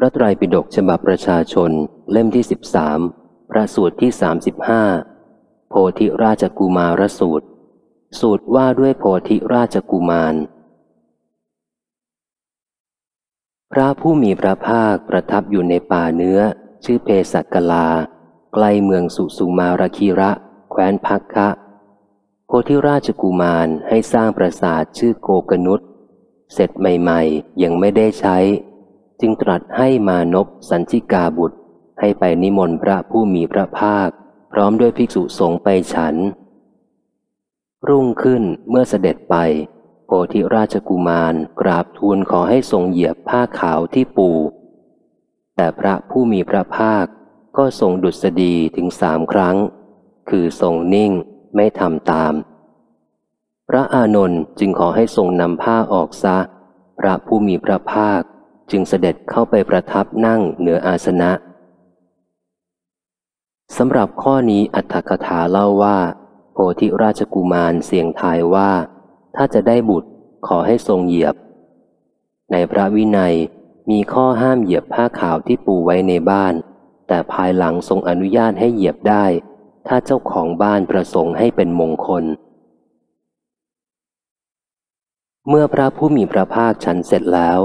พระไตรปิฎกฉบับประชาชน เล่มที่สิบสามพระสูตรที่สามสิบห้าโพธิราชกุมารสูตร สูตรว่าด้วยโพธิราชกุมาร พระผู้มีพระภาคประทับอยู่ในป่าเนื้อ ชื่อเพสักลา ใกล้เมืองสุสุมารคีระ แคว้นพักคะโพธิราชกุมารให้สร้างปราสาทชื่อโกกนุษเสร็จใหม่ ๆ ยังไม่ได้ใช้ จึงตรัสให้มานพสันชิกาบุตร ให้ไปนิมนต์พระผู้มีพระภาค พร้อมด้วยภิกษุสงฆ์ไปฉัน รุ่งขึ้นเมื่อเสด็จไป โพธิราชกุมารกราบทูลขอให้ทรงเหยียบผ้าขาวที่ปู แต่พระผู้มีพระภาคก็ทรงดุษฎีถึงสามครั้ง คือทรงนิ่งไม่ทำตาม พระอานนท์จึงขอให้ทรงนำผ้าออกซะ พระผู้มีพระภาค จึงเสด็จเข้าไปประทับนั่งเหนืออาสนะสำหรับข้อนี้อัตถกถาเล่าว่า โพธิราชกุมารเสียงทายว่า ถ้าจะได้บุตรขอให้ทรงเหยียบ ในพระวินัยมีข้อห้ามเหยียบผ้าขาวที่ปูไว้ในบ้าน แต่ภายหลังทรงอนุญาตให้เหยียบได้ ถ้าเจ้าของบ้านประสงค์ให้เป็นมงคล เมื่อพระผู้มีพระภาคฉันเสร็จแล้ว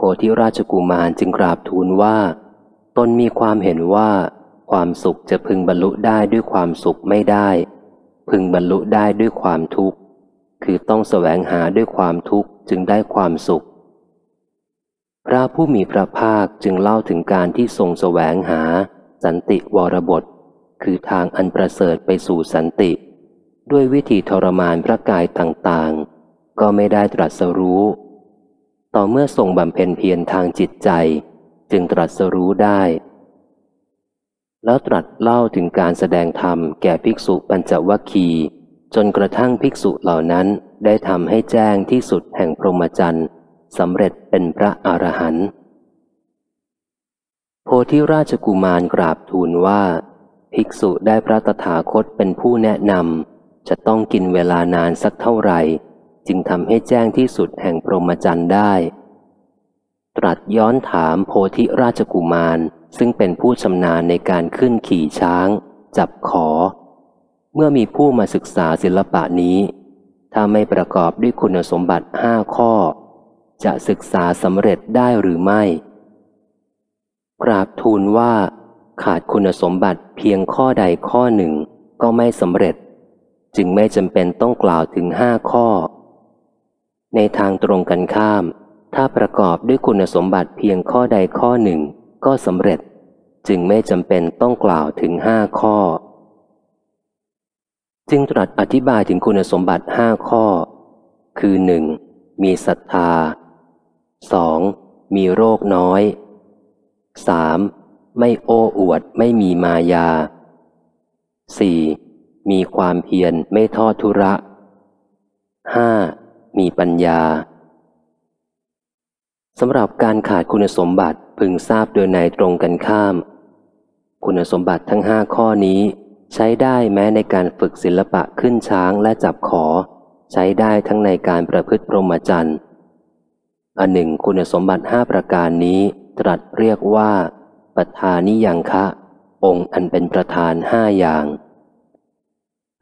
โพธิราชกุมารจึงกราบทูลว่า ตนมีความเห็นว่า ความสุขจะพึงบรรลุได้ด้วยความสุขไม่ได้ พึงบรรลุได้ด้วยความทุกข์ คือต้องแสวงหาด้วยความทุกข์จึงได้ความสุข พระผู้มีพระภาคจึงเล่าถึงการที่ทรงแสวงหา สันติวรบท คือทางอันประเสริฐไปสู่สันติ ด้วยวิธีทรมานพระกายต่างๆ ก็ไม่ได้ตรัสรู้ ต่อเมื่อทรงบำเพ็ญเพียรทางจิตใจ จึงตรัสรู้ได้ แล้วตรัสเล่าถึงการแสดงธรรมแก่ภิกษุปัญจวัคคีจนกระทั่งภิกษุเหล่านั้นได้ทำให้แจ้งที่สุดแห่งพรหมจรรย์สำเร็จเป็นพระอรหันต์โพธิราชกุมารกราบทูลว่า ภิกษุได้พระตถาคตเป็นผู้แนะนำจะต้องกินเวลานานสักเท่าไหร่ จึงทำให้แจ้งที่สุดแห่งพรหมจรรย์ได้ ตรัสย้อนถามโพธิราชกุมารซึ่งเป็นผู้ชำนาญในการขึ้นขี่ช้าง จับขอ เมื่อมีผู้มาศึกษาศิลปะนี้ ถ้าไม่ประกอบด้วยคุณสมบัติห้าข้อ จะศึกษาสำเร็จได้หรือไม่กราบทูลว่า ขาดคุณสมบัติเพียงข้อใดข้อหนึ่งก็ไม่สำเร็จ จึงไม่จำเป็นต้องกล่าวถึงห้าข้อ ในทางตรงกันข้าม ถ้าประกอบด้วยคุณสมบัติเพียงข้อใดข้อหนึ่ง ก็สำเร็จ จึงไม่จำเป็นต้องกล่าวถึงห้าข้อ จึงตรัสอธิบายถึงคุณสมบัติห้าข้อ คือหนึ่งมีศรัทธาสองมีโรคน้อยสามไม่โอ้อวดไม่มีมายาสี่มีความเพียรไม่ทอดทุระห้า มีปัญญาสำหรับการขาดคุณสมบัติพึงทราบโดยในตรงกันข้าม คุณสมบัติทั้งห้าข้อนี้ใช้ได้แม้ในการฝึกศิลปะขึ้นช้างและจับขอ ใช้ได้ทั้งในการประพฤติพรหมจรรย์อันหนึ่งคุณสมบัติห้าประการนี้ตรัสเรียกว่าปัฏานิยังคะ องค์อันเป็นประธานห้าอย่าง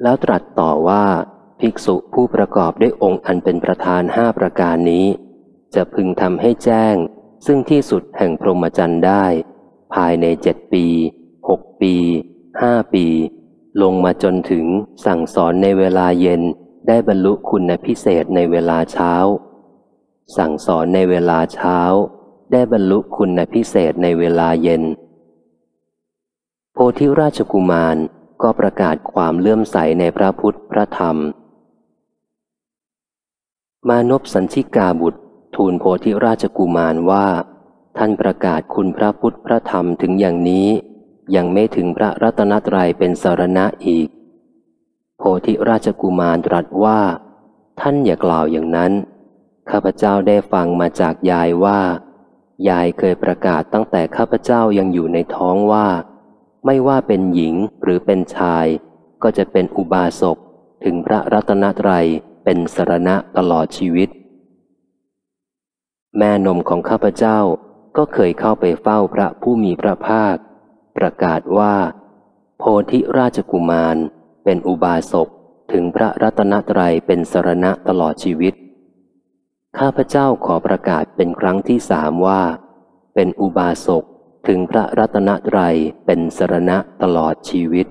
แล้วตรัสต่อว่า ภิกษุผู้ประกอบด้วยองค์อันเป็นประธานห้าประการนี้ จะพึงทำให้แจ้ง ซึ่งที่สุดแห่งพรหมจรรย์ได้ ภายในเจ็ดปีหกปีห้าปี ลงมาจนถึงสั่งสอนในเวลาเย็นได้บรรลุคุณพิเศษในเวลาเช้า สั่งสอนในเวลาเช้า ได้บรรลุคุณพิเศษในเวลาเย็น โพธิราชกุมารก็ประกาศความเลื่อมใสในพระพุทธพระธรรม มานพสัญชิกาบุตร ทูลโพธิราชกุมารว่า ท่านประกาศคุณพระพุทธพระธรรมถึงอย่างนี้ ยังไม่ถึงพระรัตนตรัยเป็นสารณะอีก โพธิราชกุมารตรัสว่า ท่านอย่ากล่าวอย่างนั้น ข้าพเจ้าได้ฟังมาจากยายว่า ยายเคยประกาศตั้งแต่ข้าพเจ้ายังอยู่ในท้องว่า ไม่ว่าเป็นหญิงหรือเป็นชาย ก็จะเป็นอุบาสกถึงพระรัตนตรัย เป็นสรณะตลอดชีวิต แม่นมของข้าพเจ้าก็เคยเข้าไปเฝ้าพระผู้มีพระภาค ประกาศว่า โพธิราชกุมารเป็นอุบาสกถึงพระรัตนตรัยเป็นสรณะตลอดชีวิต ข้าพเจ้าขอประกาศเป็นครั้งที่สามว่า เป็นอุบาสกถึงพระรัตนตรัยเป็นสรณะตลอดชีวิต